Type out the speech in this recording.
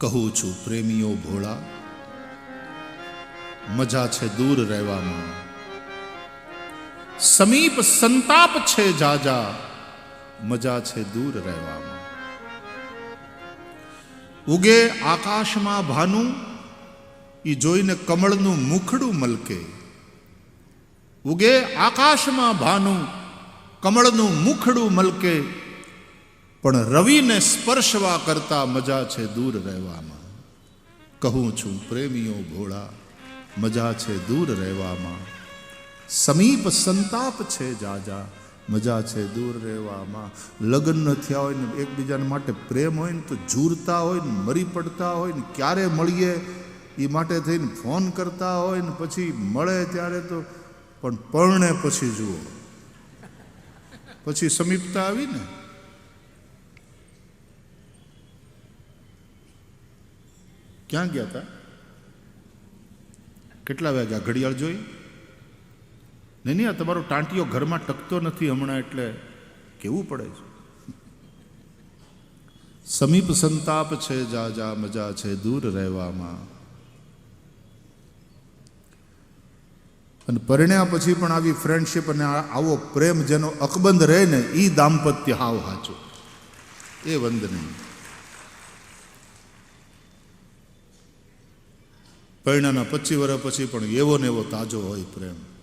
કહું છું, પ્રેમીઓ ભોળા, મજા છે દૂર રહેવામાં. સમીપ સંતાપ છે જાજા, મજા છે દૂર રહેવામાં. ઉગે આકાશમાં ભાનું એ જોઈને કમળનું મુખડું મલકે. ઉગે આકાશમાં ભાનું, કમળનું મુખડું મલકે. પણ રવિને સ્પર્શવા કરતા મજા છે દૂર રહેવામાં. કહું છું, પ્રેમીઓ ભોળા, મજા છે દૂર રહેવામાં. સમીપ સંતાપ છે જાજા, મજા છે દૂર રહેવામાં. લગ્ન થયા હોય ને એકબીજાને માટે પ્રેમ હોય ને તો ઝૂરતા હોય ને મરી પડતા હોય ને ક્યારે મળીએ એ માટે થઈને ફોન કરતા હોય ને પછી મળે ત્યારે તો, પણ પરણે પછી જુઓ. પછી સમીપતા આવી ને? ક્યાં ગયા હતા કેટલા વાગ્યા? ઘડિયાળ જોઈ? નહીં નહીં, આ તમારો ટાંટિયો ઘરમાં ટકતો નથી હમણાં, એટલે કેવું પડે છે? સમીપ સંતાપ છે, જા જા, મજા છે, દૂર રહેવામાં. અને પરિણ્યા પછી પણ આવી ફ્રેન્ડશીપ અને આવો પ્રેમ જેનો અકબંધ રહે ને એ દાંપત્ય હાવ હાચો. એ વંદનીય. પરિણાના પચીસ વર્ષ પછી પણ એવો ને એવો તાજો હોય પ્રેમ.